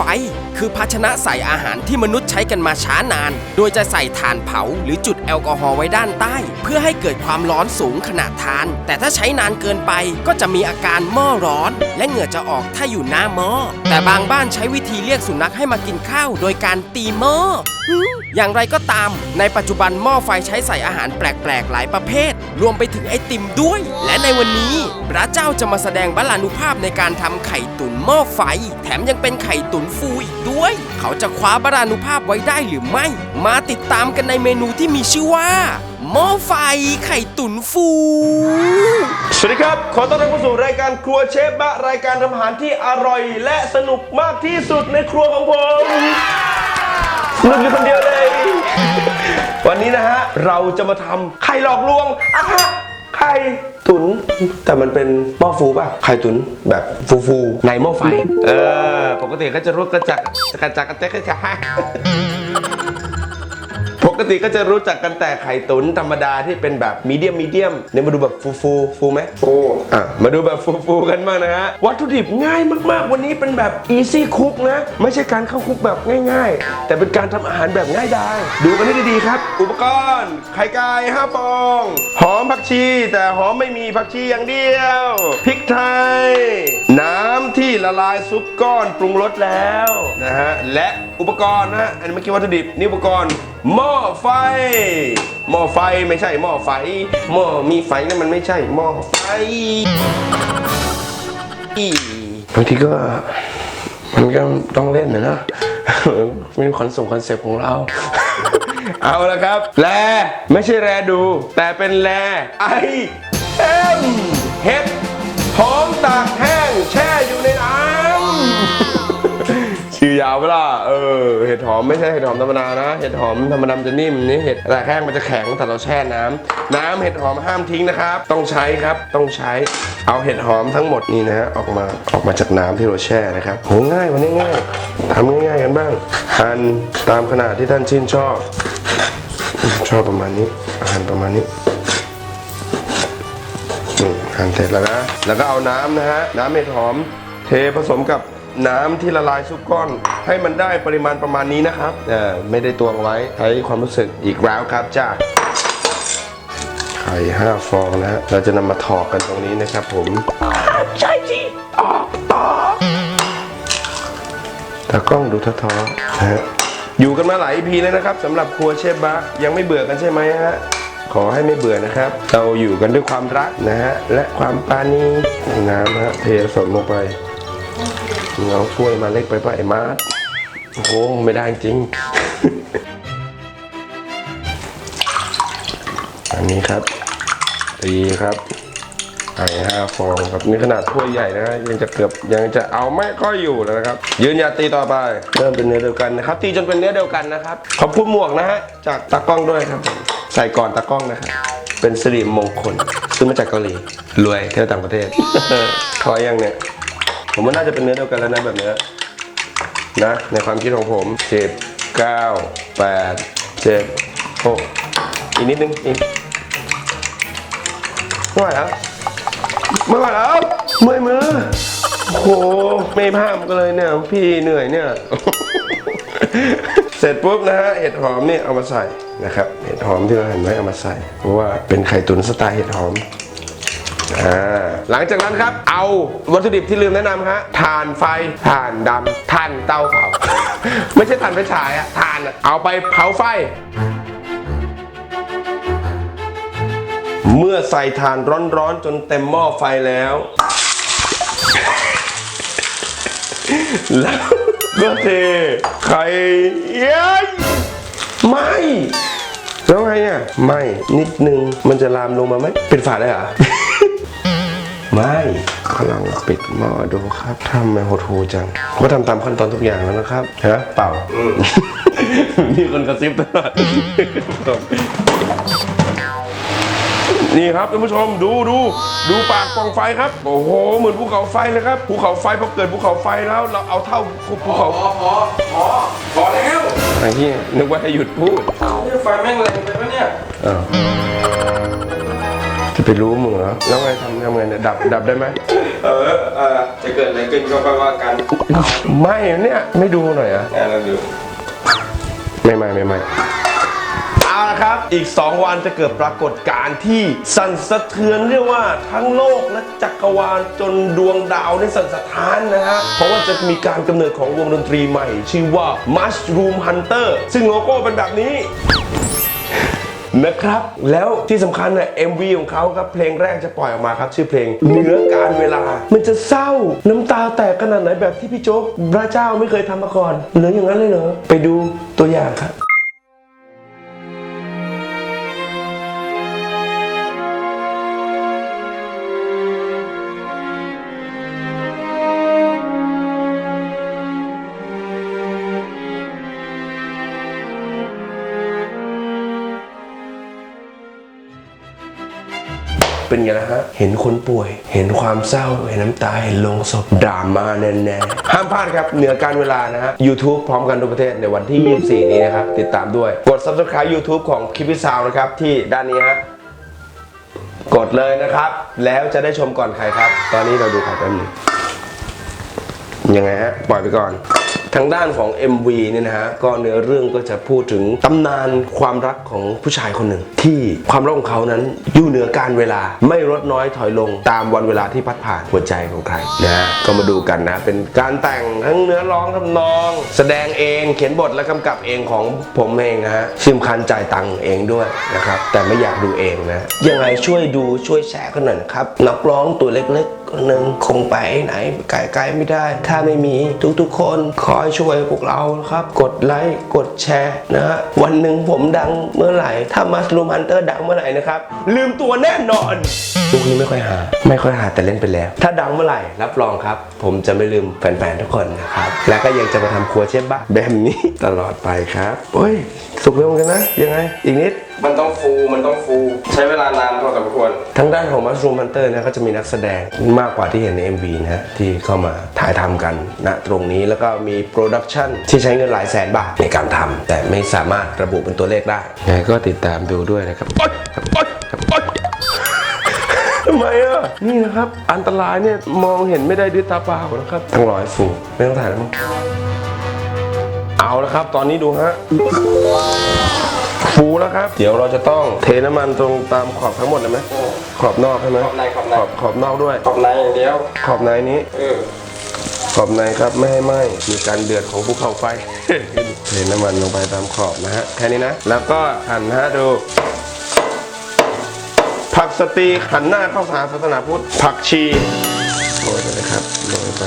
ไฟ คือภาชนะใส่อาหารที่มนุษย์ใช้กันมาช้านาน โดยจะใส่ถ่านเผาหรือจุดแอลกอฮอล์ไว้ด้านใต้ เพื่อให้เกิดความร้อนสูงขณะทาน แต่ถ้าใช้นานเกินไปก็จะมีอาการหม้อร้อน และเหงื่อจะออกถ้าอยู่หน้าหม้อแต่บางบ้านใช้วิธีเรียกสุนัขให้มากินข้าว โดยการตีหม้อ อย่างไรก็ตาม ในปัจจุบันหม้อไฟใช้ใส่อาหารแปลกๆ หลายประเภท รวมไปถึงไอติมด้วย และในวันนี้ พระเจ้าจะมาแสดงบาลานุภาพในการทำไข่ตุ๋นหม้อไฟ แถมยังเป็นไข่ตุ๋นฟูอีกด้วย เขาจะคว้าบาลานุภาพไว้ได้หรือไม่ มาติดตามกันในเมนูที่มีชื่อว่าหม้อไฟไข่ตุ๋นฟู สวัสดีครับ ขอต้อนรับเข้าสู่รายการครัวเชฟบะรายการทำอาหารที่อร่อย และสนุกมากที่สุดในครัวของผม สนุกอยู่คนเดียวเลย วันนี้นะฮะ เราจะมาทำไข่หลอกลวงอะฮะไข่ตุน แต่มันเป็นหม้อฟูป่ะ ไข่ตุนแบบฟูๆในหม้อไฟ เออ ปกติก็จะรู้กระจักกระจักกระแจกกระจัก กติก็จะรู้จักกันแต่ไข่ตุ๋นธรรมดาที่เป็นแบบมีเดียมมีเดียมเนี่ยมาดูแบบฟูฟูฟูไหมฟูอะมาดูแบบฟูฟูกันบ้างนะฮะวัตถุดิบง่ายมากๆ วันนี้เป็นแบบ easy cook นะ ไม่ใช่การเข้าคุกแบบง่ายๆ แต่เป็นการทำอาหารแบบง่ายดายดูกันให้ดีๆครับ อุปกรณ์ ไข่ไก่5ฟอง หอมผักชี แต่หอมไม่มีผักชีอย่างเดียวพริกไทย น้ำที่ละลายซุปก้อนปรุงรสแล้วนะฮะและอุปกรณ์นะฮะอันนี้เมื่อกี้วัตถุดิบนี่อุปกรณ์ หม้อไฟ หม้อไฟไม่ใช่หม้อไฟ หม้อมีไฟนั่นมันไม่ใช่หม้อไฟบางทีก็มันก็ต้องเล่นนะนะเป็นคอนส่งคอนเซปต์ของเรา เอาละครับ แลไม่ใช่แรดู แต่เป็นแลไอเอ็มเห็ดหอมตากแห้งแช่อยู่ในน้ำชื่อยาวเปล่าเอ เห็ดหอมไม่ใช่เห็ดหอมธรรมดานะ เห็ดหอมธรรมดามันจะนิ่มนี่เห็ดแต่แห้งมันจะแข็งแต่เราแช่น้ำน้ำเห็ดหอมห้ามทิ้งนะครับ ต้องใช้ครับต้องใช้เอาเห็ดหอมทั้งหมดนี่นะฮะออกมาออกมาจากน้ำที่เราแช่นะครับโหง่ายวันนี้ง่ายทำง่ายๆกันบ้างหั่นตามขนาดที่ท่านชื่นชอบ ชอบประมาณนี้หั่นประมาณนี้หั่นเสร็จแล้วนะแล้วก็เอาน้ำนะฮะน้ำเห็ดหอม เทผสมกับ น้ำที่ละลายซุปก้อน ให้มันได้ปริมาณประมาณนี้นะครับเออไม่ได้ตวงไว้ใช้ความรู้สึกอีกแล้วครับจ้าไข่ห้าฟองนะฮะเราจะนำมาถอกกันตรงนี้นะครับผมใช่สิตอกตอตากล้องดูท้อๆนะฮะอยู่กันมาหลาย EP แล้วนะครับสำหรับครัวเชฟบะยังไม่เบื่อกันใช่ไหมฮะขอให้ไม่เบื่อนะครับ เราอยู่กันด้วยความรักนะฮะ และความปาณีน้ำฮะเทสดลงไป เงาถ้วยมาเล็กไปป่ะไอ้มาร์ทโอ้โหไม่ได้จริง อันนี้ครับ ตีครับไข่ห้าฟองครับนี่ขนาดถ้วยใหญ่นะฮะยังจะเกือบยังจะเอาไม่ค่อยอยู่แล้วนะครับ ยืนหยัดตีต่อไป เริ่มเป็นเนื้อเดียวกันนะครับ ตีจนเป็นเนื้อเดียวกันนะครับ ขอบคุณหมวกนะฮะจากตากล้องด้วยครับผมใส่ก่อนตากล้องนะครับเป็นสิริมงคลซื้อมาจากเกาหลีรวยเที่ยวต่างประเทศขอยังเนี่ย ผมว่าน่าจะเป็นเนื้อเดียวกันแล้วนะแบบเนี้ยนะ ในความคิดของผมเจ็ดเก้าแปดเจ็ดหกอีกนิดนึงอีกไม่ไหวแล้วไม่ไหวแล้วเมื่อยมือโอ้โหไม่ภาพกันเลยเนี่ยพี่เหนื่อยเนี่ย เสร็จปุ๊บนะฮะเห็ดหอมนี่เอามาใส่นะครับ เห็ดหอมที่เราเหั่นไว้เอามาใส่ เพราะว่าเป็นไข่ตุ๋นสไตล์เห็ดหอม หลังจากนั้นครับ เอาวัตถุดิบที่ลืมแนะนำฮะถ่านไฟถ่านดำถ่านเตาเผา ไม่ใช่ถ่านไฟฉายอะถ่านเอาไปเผาไฟเมื่อใส่ถ่านร้อนๆ จนเต็มหม้อไฟแล้ว แล้วก็เทไข่เย้ยไม่ แล้วไงอะ ไม่นิดนึงมันจะลามลงมาไหมเป็นฝาได้เหรอ ไม่กำลังปิดหม้อดูครับทำไมโหดหูจังก็ทำตามขั้นตอนทุกอย่างแล้วนะครับฮะเปล่ามีคนกระซิบตลอดนี่ครับท่านผู้ชมดูดูดูปากปล่องไฟครับ โอ้โห เหมือนภูเขาไฟเลยครับภูเขาไฟพอเกิดภูเขาไฟแล้ว เราเอาเท่าภูเขาพอพอพอพอแล้วไอ้ที่นึกว่าให้หยุดพูดนี่ไฟแม่งแรงไปปะเนี่ยอ้าวจะ ไปรู้มึงเหรอแล้วไงทำทำไงเนี่ยดับดับได้ไหมเออเออจะเกิดอะไรขึ้นก็ค่อยว่ากันไม่เนี่ยไม่ดูหน่อยเหรอะแค่เราดูไม่ไม่ไม่ไม่เอาละครับอีก 2 วันจะเกิดปรากฏการณ์ที่สั่นสะเทือนเรียกว่าทั้งโลกและจักรวาลจนดวงดาวได้สั่นสะท้านนะฮะเพราะว่าจะมีการกำเนิดของวงดนตรีใหม่ ชื่อว่า Mushroom Hunter ซึ่งโลโก้เป็นแบบนี้ นะครับ แล้วที่สำคัญเนี่ย MV ของเขาครับเพลงแรกจะปล่อยออกมาครับ ชื่อเพลงเหนือการเวลา มันจะเศร้าน้ำตาแตกขนาดไหนแบบที่พี่โจ๊กพระเจ้าไม่เคยทำมาก่อนเหลืออย่างนั้นเลยเหรอไปดูตัวอย่างครับ เป็นไงล่ะฮะ เห็นคนป่วย เห็นความเศร้า เห็นน้ำตา เห็นลงศพดราม่าแน่ๆ ห้ามพลาดครับ เหนือการเวลานะฮะ YouTube พร้อมกันทุกประเทศในวันที่ 24 นี้นะครับ ติดตามด้วย กด Subscribe YouTube ของคลิปวิซาวนะครับ ที่ด้านนี้ฮะ กดเลยนะครับ แล้วจะได้ชมก่อนใครครับ ตอนนี้เราดูข่าวแป๊บนึงยังไงฮะ ปล่อยไปก่อน ทางด้านของ MV เนี่ยนะฮะก็เนื้อเรื่องก็จะพูดถึงตำนานความรักของผู้ชายคนหนึ่ง ที่ความรักของเขานั้นอยู่เหนือการเวลาไม่ลดน้อยถอยลงตามวันเวลาที่พัดผ่านหัวใจของใครนะฮะก็มาดูกันนะ เป็นการแต่งทั้งเนื้อร้องทำนอง แสดงเองเขียนบทและกำกับเองของผมเองนะฮะซิมคัญจ่ายตังค์เองด้วยนะครับแต่ไม่อยากดูเองนะยังไงช่วยดูช่วยแชร์กันหน่อยนะครับนักร้องตัวเล็กๆ คนหนึ่งคงไปไหนไกลๆไม่ได้ ถ้าไม่มีทุกๆคนคอยช่วยพวกเรานะครับ กดไลค์กดแชร์นะฮะวันหนึ่งผมดังเมื่อไหร่ ถ้ามาสลูมฮันเตอร์ดังเมื่อไหร่นะครับ ลืมตัวแน่นอนลูกนี้ไม่ค่อยหา ไม่ค่อยหาแต่เล่นไปแล้ว ถ้าดังเมื่อไหร่รับรองครับ ผมจะไม่ลืมแฟนๆทุกคนนะครับ และก็ยังจะมาทำครัวเชฟบ้าแบบนี้ตลอดไปครับโอ้ยสุกเร็วเหมือนกันนะ ยังไงอีกนิด มันต้องฟู มันต้องฟู ใช้เวลานานพอสมควรทางด้านของ Mushroom Hunter นะก็จะมีนักแสดงมากกว่าที่เห็นใน MV นะฮะที่เข้ามาถ่ายทำกันณตรงนี้แล้วก็มีโปรดักชันที่ใช้เงินหลายแสนบาทในการทำแต่ไม่สามารถระบุเป็นตัวเลขได้ยังไงก็ติดตามดูด้วยนะครับโอ๊ยโอ๊ยโอ๊ยทำไมอะ นี่นะครับ อันตรายเนี่ย มองเห็นไม่ได้ด้วยตาเปล่านะครับ ทั้งร้อยฟูไม่ต้องถ่ายแล้วมั้งเอาละครับ ตอนนี้ดูฮะ ฟูแล้วครับ เดี๋ยวเราจะต้องเทน้ำมันตรงตามขอบทั้งหมดเลยไหมขอบนอกใช่ไหมขอบในขอบใน ขอบขอบนอกด้วย ขอบในอย่างเดียว ขอบในนี้ เออ ขอบในครับไม่ให้ไหม้มีการเดือดของภูเขาไฟ เทน้ำมันลงไปตามขอบนะฮะแค่นี้นะ แล้วก็หั่นนะฮะดู ผักสตรีหันหน้าเข้าหาศาสนาพุทธผักชีโรยไปเลยครับโรยไป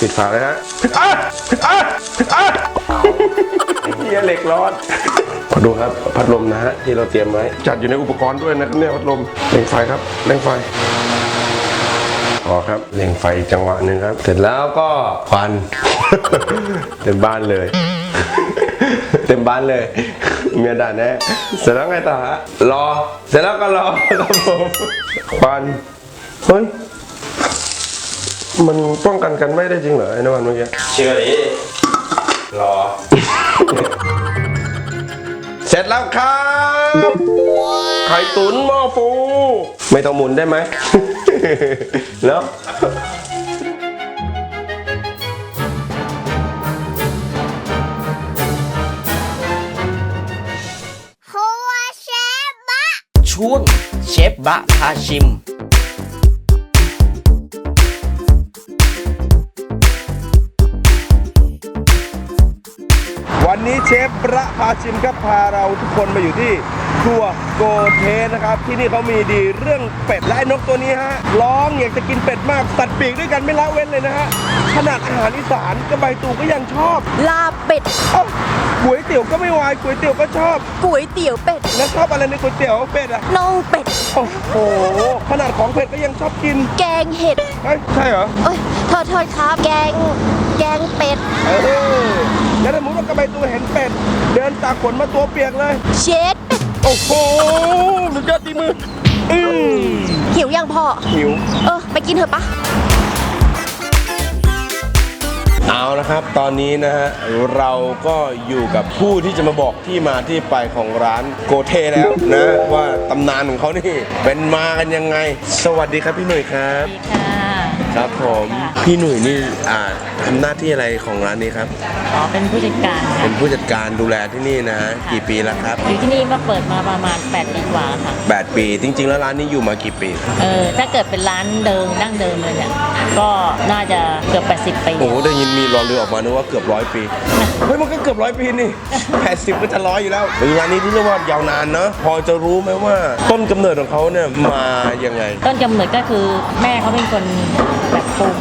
ปิดฝาเลยฮะอะอะอะเฮียเหล็กร้อนมาดูครับพัดลมนะฮะที่เราเตรียมไว้ จัดอยู่ในอุปกรณ์ด้วยนะครับเนี่ยพัดลมเร่งไฟครับเร่งไฟพอครับเร่งไฟอีกจังหวะหนึ่งครับ เสร็จแล้วก็ควันเต็มบ้านเลย เต็มบ้านเลยเมียด่าแน่เสร็จแล้วไงต่อฮะรอ เสร็จแล้วก็รอครับผมควันเฮ้ย มันป้องกันกันไม่ได้จริงเหรอไอ้น้ำมันเมื่อกี้เชื่อดิรอ เสร็จแล้วครับไข่ตุ๋นหม้อฟู ไม่ต้องหมุนได้ไหมแล้วหัวเชฟบะช่วงเชฟบะพาชิม วันนนี้เชฟประพาชิมครับพาเราทุกคนมาอยู่ที่ ครัวโกเทนะครับ ที่นี่เขามีดีเรื่องเป็ดและไอ้นกตัวนี้ฮะร้องอยากจะกินเป็ดมากตัดปีกด้วยกันไม่ละเว้นเลยนะฮะขนาดอาหารอีสานกระใบตูก็ยังชอบลาบเป็ดเอ้าก๋วยเตี๋ยวก็ไม่วายก๋วยเตี๋ยวก็ชอบก๋วยเตี๋ยวเป็ดแล้วชอบอะไรในก๋วยเตี๋ยวเป็ดอะน่องเป็ดโอ้โหขนาดของเผ็ดก็ยังชอบกิน แกงเห็ดเอ้ยใช่เหรอเอ้ยโทษโทษครับ แกงแกงเป็ดเออแล้วถ้าสมมติว่ากระใบตูเห็นเป็ด เดินตากฝนมาตัวเปียกเลย เช็ดเป็ด โอ้โหสุดยอดตีมือ อืมหิวยังพ่อ หิว เออ ไปกินเถอะปะ เอาละครับ ตอนนี้นะฮะ เราก็อยู่กับผู้ที่จะมาบอกที่มาที่ไปของร้านโกเทแล้วนะ ว่าตำนานของเขานี่ เป็นมากันยังไง สวัสดีครับพี่หนุ่ยครับ ค่ะ ครับผมพี่หนุ่ยนี่อ่าทำหน้าที่อะไรของร้านนี้ครับ ขอเป็นผู้จัดการค่ะเป็นผู้จัดการดูแลที่นี่นะฮะกี่ปีแล้วครับ อยู่ที่นี่มาเปิดมาประมาณ 8 ปีกว่าค่ะ 8 ปีจริง ๆ แล้วร้านนี้อยู่มากี่ปี เออถ้าเกิดเป็นร้านเดิมดั้งเดิมเลยเนี่ยก็น่าจะเกือบ 80 ปี โอ้โหได้ยินมีรอเรือออกมานึกว่าเกือบร้อยปี เฮ้ยมันก็เกือบร้อยปีนี่ 80 ก็จะร้อยอยู่แล้วเป็นร้านนี้ที่เรียกว่ายาวนานเนอะพอจะรู้ไหมว่าต้นกำเนิดของเขาเนี่ยมายังไง ต้นกำเนิดก็คือแม่เขาเป็นคนแบบ ปรุง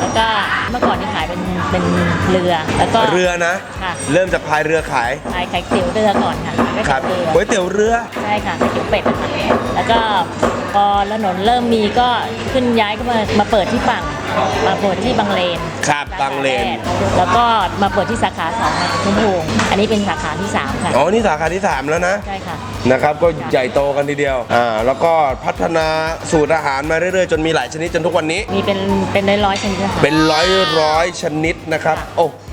แล้วก็เมื่อก่อนที่ขายเป็นเป็นเรือแล้วก็ เรือนะ ค่ะ เริ่มจากพายเรือขายขายไข่เตี๋ยวเรือก่อนค่ะไม่ครับเรือก๋วยเตี๋ยวเรือ ใช่ค่ะไข่เตี๋ยวเป็ดนะคะแล้วก็พอถนนเริ่มมีก็ขึ้นย้ายก็มามาเปิดที่ฝั่ง มาเปิดที่บางเลนครับบางเลน แล้วก็มาเปิดที่สาขาสองในทุ่งพวงอันนี้เป็นสาขาที่สามค่ะอ๋อนี่สาขาที่ 3 แล้วนะใช่ค่ะ นะครับก็ใหญ่โตกันทีเดียวอ่าแล้วก็พัฒนาสูตรอาหารมาเรื่อยๆ จนมีหลายชนิดจนทุกวันนี้ มีเป็นเป็นร้อยร้อยๆชนิดนะคะเป็นร้อยร้อยชนิดนะครับ โอ้โห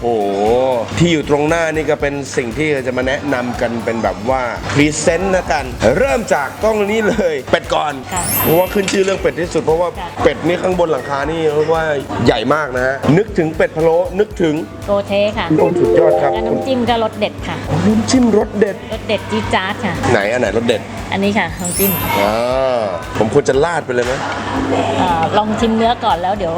ที่อยู่ตรงหน้านี่ก็เป็นสิ่งที่จะมาแนะนำกันเป็นแบบว่าพรีเซนต์นะกัน เริ่มจากต้องนี้เลย เป็ดก่อน ค่ะ เพราะว่าขึ้นชื่อเรื่องเป็ดที่สุดเพราะว่าค่ะเป็ดนี่ข้างบนหลังคานี่เรียกว่าใหญ่มากนะฮะนึกถึงเป็ดพะโล้นึกถึงโกเทค่ะโอ้สุดยอดครับแล้วน้ำจิ้มก็รสเด็ดค่ะน้ำจิ้มรสเด็ด รสเด็ดจี๊ดจ๊าดค่ะ ไหนอันไหนรสเด็ดอันนี้ค่ะน้ำจิ้มอ่าผมควรจะลาดไปเลยไหมเอ่อลองชิมเนื้อก่อนแล้วเดี๋ยว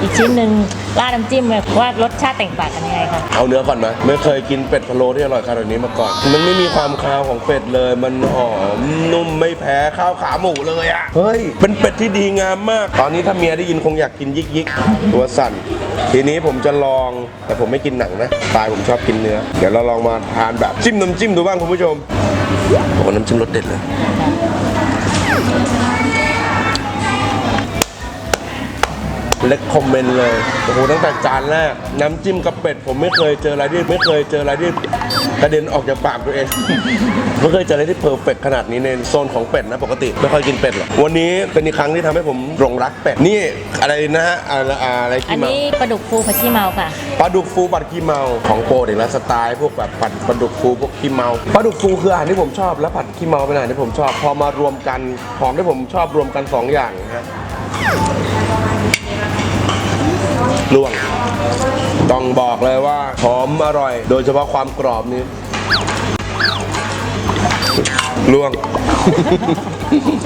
อีกชิ้นหนึ่งราดน้ำจิ้มเลยว่ารสชาติแตกต่างกันยังไงค่ะเอาเนื้อก่อนไหมไม่เคยกินเป็ดพะโล้ที่อร่อยขนาดนี้มาก่อน มันไม่มีความคาวของเป็ดเลย มันหอมนุ่มไม่แพ้ข้าวขาหมูเลยอะเฮ้ยเป็นเป็ดที่ดีงามมาก ตอนนี้ถ้าเมียได้ยินคงอยากกินยิกยิกๆตัวสั่นทีนี้ผมจะลองแต่ผมไม่กินหนังนะตายผมชอบกินเนื้อ เดี๋ยวเราลองมาทานแบบจิ้มน้ำจิ้มดูบ้างคุณผู้ชมโอ้โหน้ำจิ้มรสเด็ดเลย เล็กคอมเมนต์เลยโอ้โหตั้งแต่จานแรก น้ำจิ้มกับเป็ด ผมไม่เคยเจออะไรที่ไม่เคยเจออะไรที่กระเด็นออกจากปากตัวเอง ไม่เคยเจออะไรที่เพอร์เฟกขนาดนี้ในโซนของเป็ดนะปกติไม่ค่อยกินเป็ดหรอกวันนี้เป็นอีกครั้งที่ทำให้ผมหลงรักเป็ดนี่อะไรนะฮะอะไรอะไรอัขี้นเมา นี้ปลาดุกฟูผัดขี้เมาค่ะ ปลาดุกฟูผัดขี้เมาของโปรดอีกแล้วสไตล์พวกแบบผัดปลาดุกฟูพวกขี้เมาปลาดุกฟูคืออาหารที่ผมชอบแล้วผัดขี้เมาเป็นอาหารที่ผมชอบพอมารวมกันของที่ผมชอบรวมกันสองอย่างนะฮะ ล่วง ต้องบอกเลยว่าหอมอร่อย โดยเฉพาะความกรอบนี้ล่วง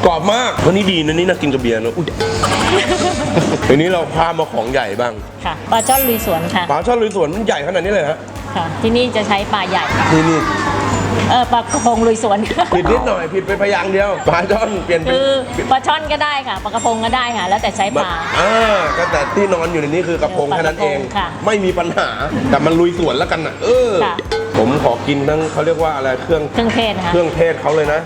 กรอบมากวันนี้ดีนะนี่น่ากินกับเบียร์นะอุ้ยทีนี้เราพามาของใหญ่บ้างค่ะปลาจ้อนลุยสวนค่ะปลาช่อนลุยสวนมันใหญ่ขนาดนี้เลยฮะค่ะที่นี่จะใช้ปลาใหญ่นี่นี่ เออปลากระพงลุยสวน ผิดนิดหน่อยผิดไปพยางค์เดียวปลาช่อนเปลี่ยนเป็นคือปลาช่อนก็ได้ค่ะปลากระพงก็ได้ค่ะ แล้วแต่ใช้ปลา อ่าก็แต่ที่นอนอยู่ในนี้คือกระพงเออแค่นั้นเองปลากระพงค่ะไม่มีปัญหาแต่มันลุยสวนแล้วกันนะเออ ค่ะ ผมขอกินทั้งเขาเรียกว่าอะไรเครื่อง เครื่องเทศนะคะเครื่องเทศเขาเลยนะ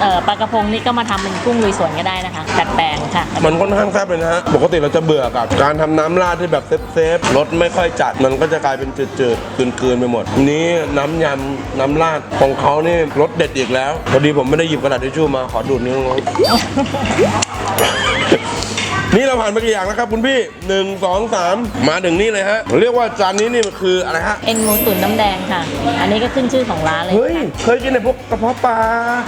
เอ่อปลากระพงนี่ก็มาทำเป็นกุ้งลุยสวนก็ได้นะคะดัดแปลงค่ะ มันค่อนข้างแซ่บเลยนะฮะ ปกติเราจะเบื่อกับ การทำน้ำราดที่แบบเซฟๆรสไม่ค่อยจัด มันก็จะกลายเป็นจืดๆเกินๆไปหมด นี้น้ำยำน้ำราดของเขานี่รสเด็ดอีกแล้ว พอดีผมไม่ได้หยิบกระดาษทิชชู่มาขอดูดนิ้วน้อง นี่เราผ่านไปกี่อย่างแล้วครับคุณพี่หนึ่งสองสามมาถึงนี่เลยฮะ เรียกว่าจานนี้นี่มันคืออะไรฮะ เอ็นหมูตุ๋นน้ำแดงค่ะ อันนี้ก็ขึ้นชื่อของร้านเลยเฮ้ยค่ะเคยกินในพวกกระเพาะปลา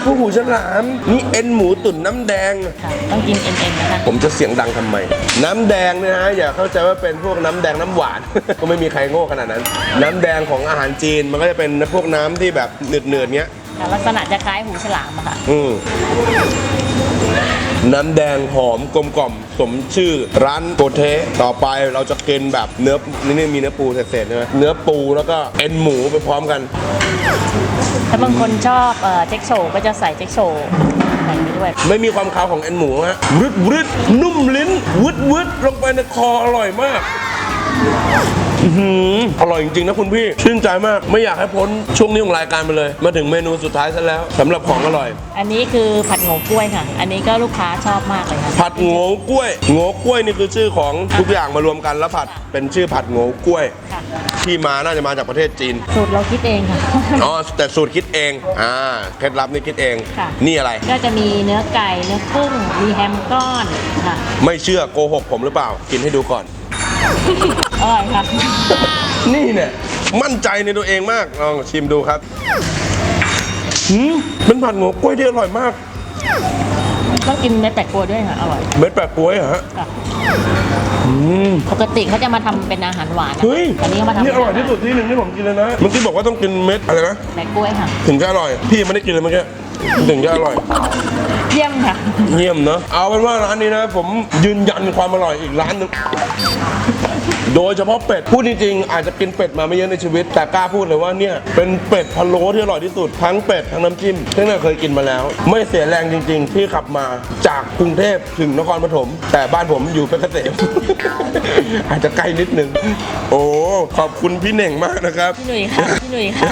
พวกหูฉลาม นี่เอ็นหมูตุ๋นน้ำแดง ค่ะต้องกินเอ็นเอ็นนะคะ ผมจะเสียงดังทำไม น้ำแดงเนี่ยนะอย่าเข้าใจว่าเป็นพวกน้ำแดงน้ำหวาน ก็ไม่มีใครโง่ขนาดนั้น น้ำแดงของอาหารจีนมันก็จะเป็นพวกน้ำที่แบบเนืดๆเนี้ย ค่ะลักษณะจะคล้ายหูฉลามอะค่ะ อืม น้ำแดงหอมกลมกล่อมสมชื่อร้านโกเทต่อไปเราจะกินแบบเนื้อนี่นี่มีเนื้อปูเศษๆใช่ไหมเนื้อปูแล้วก็เอ็นหมูไปพร้อมกัน ถ้าบางคนชอบเอ่อเจ๊กโชว์ก็จะใส่เจ๊กโชว์ใส่ไปด้วย ไม่มีความคาวของเอ็นหมูฮะวึดวึดนุ่มลิ้นวึดวึดลงไปในคออร่อยมาก อื้อหืออร่อยจริงๆนะคุณพี่ชื่นใจมากไม่อยากให้พ้นช่วงนี้ของรายการไปเลย มาถึงเมนูสุดท้ายซะแล้วสำหรับของอร่อย อันนี้คือผัดโงกล้วยค่ะ อันนี้ก็ลูกค้าชอบมากเลยค่ะ ผัดโง่กล้วยโง่กล้วยนี่คือชื่อของทุกอย่างมารวมกันแล้วผัดเป็นชื่อผัดโง่กล้วย ค่ะ ที่มาน่าจะมาจากประเทศจีน สูตรเราคิดเองค่ะ อ๋อแต่สูตรคิดเองอ่าเคล็ดลับนี่คิดเอง ค่ะ นี่อะไร ก็จะมีเนื้อไก่ เนื้อกุ้ง มีแฮมก้อนค่ะ ไม่เชื่อโกหกผมหรือเปล่า กินให้ดูก่อน อร่อยค่ะ นี่เนี่ยมั่นใจในตัวเองมากลองชิมดูครับหืมเป็นผัดโง่กล้วยที่อร่อยมากต้องกินเม็ดแปะกล้วยด้วยค่ะ อร่อย เม็ดแปะกล้วยเหรอฮะค่ะปกติเขาจะมาทำเป็นอาหารหวานนะคะเฮ้ยอันนี้เขามาทำนี่อร่อยที่สุดที่หนึ่งที่ผมกินเลยนะเมื่อกี้บอกว่าต้องกินเม็ดอะไรนะ แปะกล้วยค่ะ ถึงจะอร่อย พี่ไม่ได้กินเลยเมื่อกี้ ถึงจะอร่อย เยี่ยมค่ะ เยี่ยมเนอะเอาเป็นว่าร้านนี้นะ ผมยืนยันความอร่อยอีกร้านหนึง โดยเฉพาะเป็ด พูดจริงๆอาจจะกินเป็ดมาไม่เยอะในชีวิต แต่กล้าพูดเลยว่าเนี่ย เป็นเป็ดพะโล้ที่อร่อยที่สุด ทั้งเป็ด ทั้งน้ำจิ้มที่เราเคยกินมาแล้ว ไม่เสียแรงจริง ๆ ที่ขับมาจากกรุงเทพถึงนครปฐมแต่บ้านผมอยู่เพชรเกษม อาจจะใกล้นิดนึง โอ้ขอบคุณพี่เหน่งมากนะครับ พี่หนุ่ยค่ะ พี่หนุ่ยค่ะ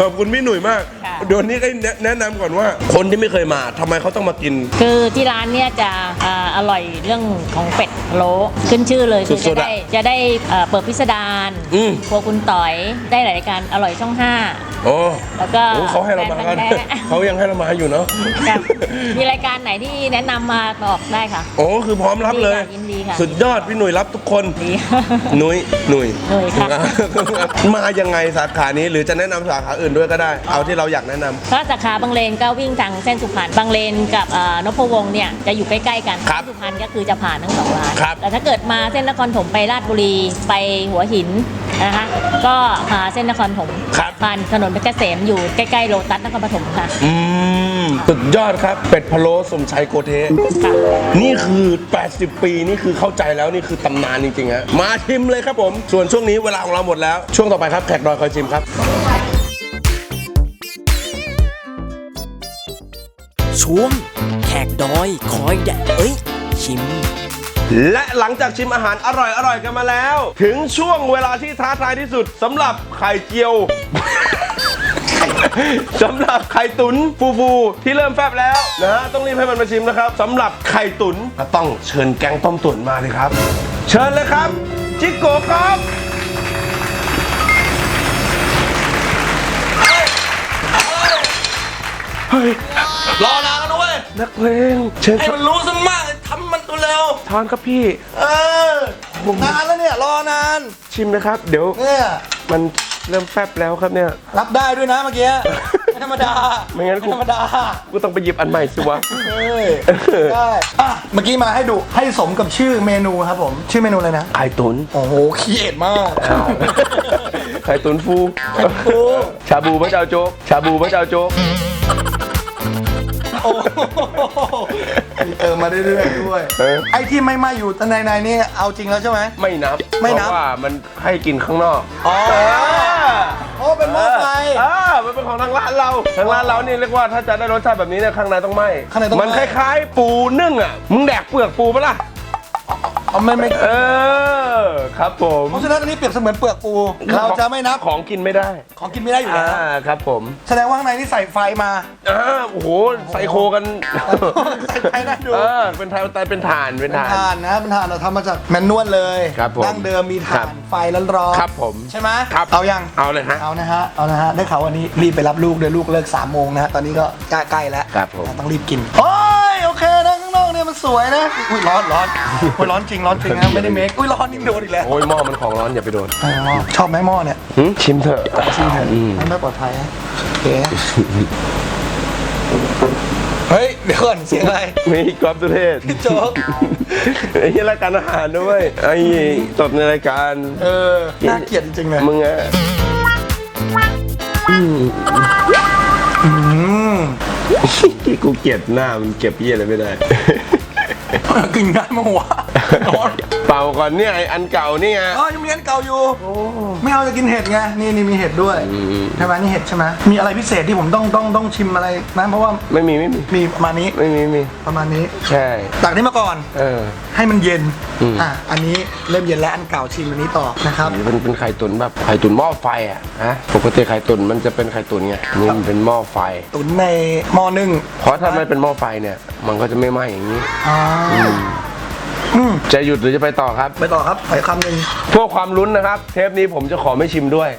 ขอบคุณพี่หนุ่ยมาก เดี๋ยวนี้ก็แนะนำก่อนว่า คนที่ไม่เคยมาทำไมเขาต้องมากิน คือที่ร้านเนี่ยจะอ่าอร่อยเรื่องของเป็ดพะโล้ขึ้นชื่อเลยคือสุจะดๆอะได้จะได้เอ่อเปิดพิสดารอืม ครัวคุณต่อยได้หลายรายการอร่อยช่องห้า โอ้แล้วก็โอ้เขาให้เรามากันแฟนพันธุ์แท้ เขายังให้เรามาอยู่เนาะค่ะมีรายการไหนที่แนะนำมาบอกได้ค่ะ โอ้คือพร้อมรับเลยยินดีค่ะ สุดยอดพี่หนุ่ยรับทุกคน ดี หนุ่ยหนุ่ยหนุ่ยค่ะ มายังไงสาขานี้หรือจะแนะนำสาขาอื่นด้วยก็ได้ เอาที่เราอยากแนะนำ ถ้าสาขาบางเลนก็วิ่งทางเส้นสุพรรณบางเลนกับเอ่อนพวงศ์เนี่ยจะอยู่ใกล้ๆกันครับสุพรรณก็คือจะผ่านทั้งสองร้านครับแต่ถ้าเกิดมาเส้นนครถมไปราชบุรีไปหัวหินนะคะก็หาเส้นนครถมครับ ผ่านถนนเพชรเกษมอยู่ใกล้ๆโลตัสนครปฐมค่ะอืมสุดยอดครับ เป็ดพะโล้สมชัยโกเท ค่ะนี่คือ 80 ปีนี่คือเข้าใจแล้วนี่คือตำนานจริงๆฮะมาชิมเลยครับผม ส่วนช่วงนี้เวลาของเราหมดแล้ว ช่วงต่อไปครับแขกดอยคอยชิมครับ ช่วง แขกดอยคอยแดดเอ้ย ชิม และหลังจากชิมอาหารอร่อยๆกันมาแล้ว ถึงช่วงเวลาที่ท้าทายที่สุดสำหรับไข่เจียว สำหรับไข่ตุนฟูๆที่เริ่มแฟบแล้วนะฮะต้องรีบให้มันมาชิมนะครับสำหรับไข่ตุนก็ต้องเชิญแกงต้มตุ๋นมาเลยครับ เชิญเลยครับ จิกโกะครับเฮ้ย รอนานแล้วนะเว้ยนักเพลงเชิญให้มันรู้ซะมากเลยทำมันตัวเร็วทานครับพี่ เออนานแล้วเนี่ยรอนานชิมนะครับ เดี๋ยวเนี่ยมันเริ่มแฟบแล้วครับเนี่ย รับได้ด้วยนะเมื่อกี้ไม่ธรรมดาไม่งั้นกู ธรรมดากูต้องไปหยิบอันใหม่สิวะ เฮ้ยได้อะเมื่อกี้มาให้ดูให้สมกับชื่อเมนูครับผมชื่อเมนูอะไรนะไข่ตุนโอ้โหคีเอทมาก ไข่ตุนฟูฟู ชาบูพระเจ้าโจ๊กชาบูพระเจ้าโจ๊ก โอ้โหมีเติมมาเรื่อยๆด้วยเออ ไอ้ที่ไม่มาอยู่ในในนี่เอาจริงแล้วใช่ไหม ไม่นับไม่นับ เพราะว่ามันให้กินข้างนอกอ๋อโอ้เป็นหม้อไฟ เออมันเป็นของทางร้านเราทางร้านเรานี่เรียกว่าถ้าจะได้รสชาติแบบนี้เนี่ยข้างในต้องไหมข้างในต้องไหม้ มันคล้ายๆ ปูนึ่งอะมึงแดกเปลือกปูปะล่ะ อ๋อไม่ไม่เออครับผมเพราะฉะนั้นอันนี้เปรียบเสมือนเปลือกปู เราจะไม่นับของกินไม่ได้ของกินไม่ได้อยู่อ่าแล้วครับผมแสดงว่าข้างในนี่ใส่ไฟมาอ่าโอ้โหไซโคกันใส่ไฟได้ดูเออเป็นทานเป็นฐานเป็นเป็นฐานถ่านนะเป็นถ่านเราทำมาจากแมนนวลเลยครับผมดั้งเดิมมีครัถ่าบนไฟร้อนๆครับผมใช่ไหมครับ เอายัง เอาเลยฮะ เอานะฮะ เอานะฮะ ได้ข่าววันนี้รีบไปรับลูกเดี๋ยวลูกเลิก3ามโมงนะฮะ ตอนนี้ก็ใกล้ๆแล้วครับผมต้องรีบกิน โอ้ มันสวยนะ อุ้ยร้อนร้อนอุ้ยร้อนจริงร้อนจริงนะไม่ได้เมค อุ้ยร้อนนี่โดนอีกแล้วโอ้ยหม้อมันของร้อนอย่าไปโดนอ๋อชอบไหมหม้อเนี่ยหึชิมเถอะชิมเถอะมันไม่ปลอดภัยนะโอเคเฮ้ยเดี๋ยวก่อนเสียงอะไรมีกรอบตุเทศโจ๊กไอ้ที่รายการอาหารด้วยไอ้ตดในรายการเออน่าเกลียดจริงๆเลยมึงอะอืมกูเกลียดหน้ามันเก็บเยี่ยอะไรไม่ได้ กินได้มั้งวะร้อน เป่าก่อนเนี่ยไออันเก่านี่ไง อ๋อยังมีอันเก่าอยู่ ไม่เอาจะกินเห็ดไง นี่นี่มีเห็ดด้วยใช่ไหมนี่เห็ดใช่ไหมมีอะไรพิเศษที่ผมต้องต้องต้องชิมอะไรนะเพราะว่าไม่มีไม่มีมีประมาณนี้ไม่มีไม่มีประมาณนี้ ใช่ ตักนี้มาก่อนเออ ให้มันเย็นอืมอะอันนี้เริ่มเย็นแล้วอันเก่าชิมอันนี้ต่อนะครับนี่เป็นเป็นไข่ตุ๋นแบบไข่ตุ๋นหม้อไฟอะฮะปกติไข่ตุ๋นมันจะเป็นไข่ตุ๋นไงนี่มันเป็นหม้อไฟ ตุ๋นในหม้อนึ่งเพราะถ้าไม่เป็นหม้อไฟเนี่ย มันก็จะไม่ไหม้อย่างนี้อ่าอืม จะหยุดหรือจะไปต่อครับ ไปต่อครับไปคำหนึ่งเพื่อความลุ้นนะครับ เทปนี้ผมจะขอไม่ชิมด้วย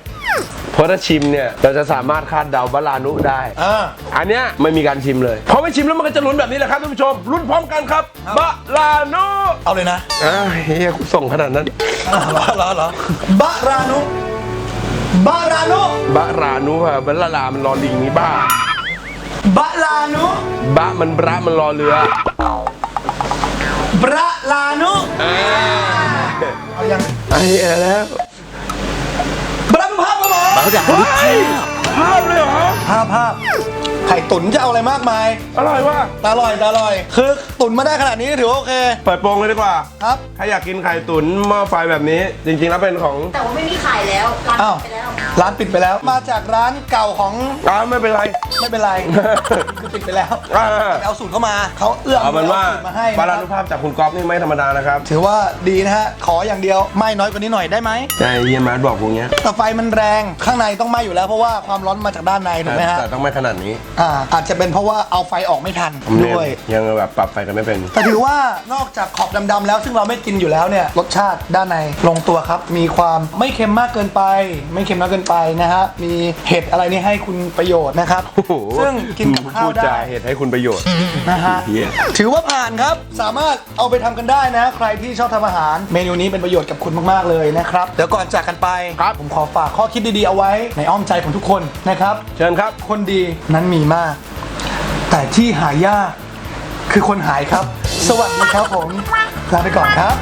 เพราะถ้าชิมเนี่ยเราจะสามารถคาดเดาบาลานุได้อ่าอันเนี้ยไม่มีการชิมเลยพอไม่ชิมแล้วมันก็จะลุ้นแบบนี้แหละครับท่านผู้ชมลุ้นพร้อมกันครับบาลานุเอาเลยนะอ้าวเฮียกูส่งขนาดนั้นอ่าเหรอเหรอเหรอบารานุบารานุบารานุอะบาลาลามันรอลิงนี่บ้าบาลานุบะมันบระมันรอเรือ บราลานุเอายังไอ้เหี้ยแล้วบรัมภาพครับผมภาพเลยเหรอภาพภาพไข่ตุ๋นจะเอาอะไรมากมาย อร่อยว่ะตาอร่อยตาอร่อย คือตุ๋นมาได้ขนาดนี้ถือว่าโอเค เปิดโปงเลยดีกว่าครับ ใครอยากกินไข่ตุ๋นหม้อไฟแบบนี้ จริงๆแล้วเป็นของแต่ว่าไม่มีขายแล้ว ร้านอ้าว ปิดไปแล้ว ร้านปิดไปแล้ว มาจากร้านเก่าของอ้าวไม่เป็นไร ไม่เป็นไรคือปิดไปแล้วอ่าไปเอาสูตรเข้ามาเขาเอื้อมเอาเป็นว่าสูตรมาให้บาลานะนุครับภาพจากคุณก๊อฟนี่ไม่ธรรมดานะครับถือว่าดีนะฮะขออย่างเดียวไม่น้อยกว่านี้หน่อยได้ไหมใช่เฮียมาร์ทบอกกูเงี้ยแต่ไฟมันแรงข้างในต้องไหม้อยู่แล้วเพราะว่าความร้อนมาจากด้านในถูกไหมฮะแต่ต้องไม่ขนาดนี้อ่าอาจจะเป็นเพราะว่าเอาไฟออกไม่ทันผมเนี่ยด้วย ยังแบบปรับไฟกันไม่เป็น แต่ถือว่านอกจากขอบดำๆแล้วซึ่งเราไม่กินอยู่แล้วเนี่ย รสชาติด้านในลงตัวครับ มีความไม่เค็มมากเกินไป ไม่เค็มมากเกินไปนะฮะ มีเห็ดอะไรนี่ให้คุณประโยชน์นะครับ โอ้โหซึ่งกินกับข้าวพูดจาได้เหตุให้คุณประโยชน์ นะฮะ เหี้ย ถือว่าผ่านครับ สามารถเอาไปทำกันได้นะ ใครที่ชอบทำอาหาร เมนูนี้เป็นประโยชน์กับคุณมาก ๆ เลยนะครับ เดี๋ยวก่อนจากกันไป ครับ ผมขอฝากข้อคิดดีๆเอาไว้ในอ้อมใจของทุกคนนะครับ เชิญครับ คนดีนั้นมีมาก แต่ที่หายากคือคนหายครับ สวัสดีครับผม ลาไปก่อนครับ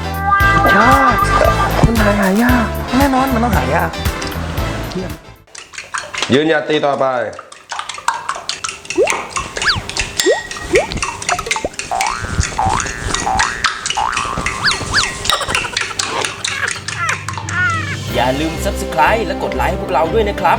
ยากคนหายหายากแน่นอนมันต้องหายากยืนหยัดตีต่อไป อย่าลืม Subscribe และกดไลค์ให้พวกเราด้วยนะครับ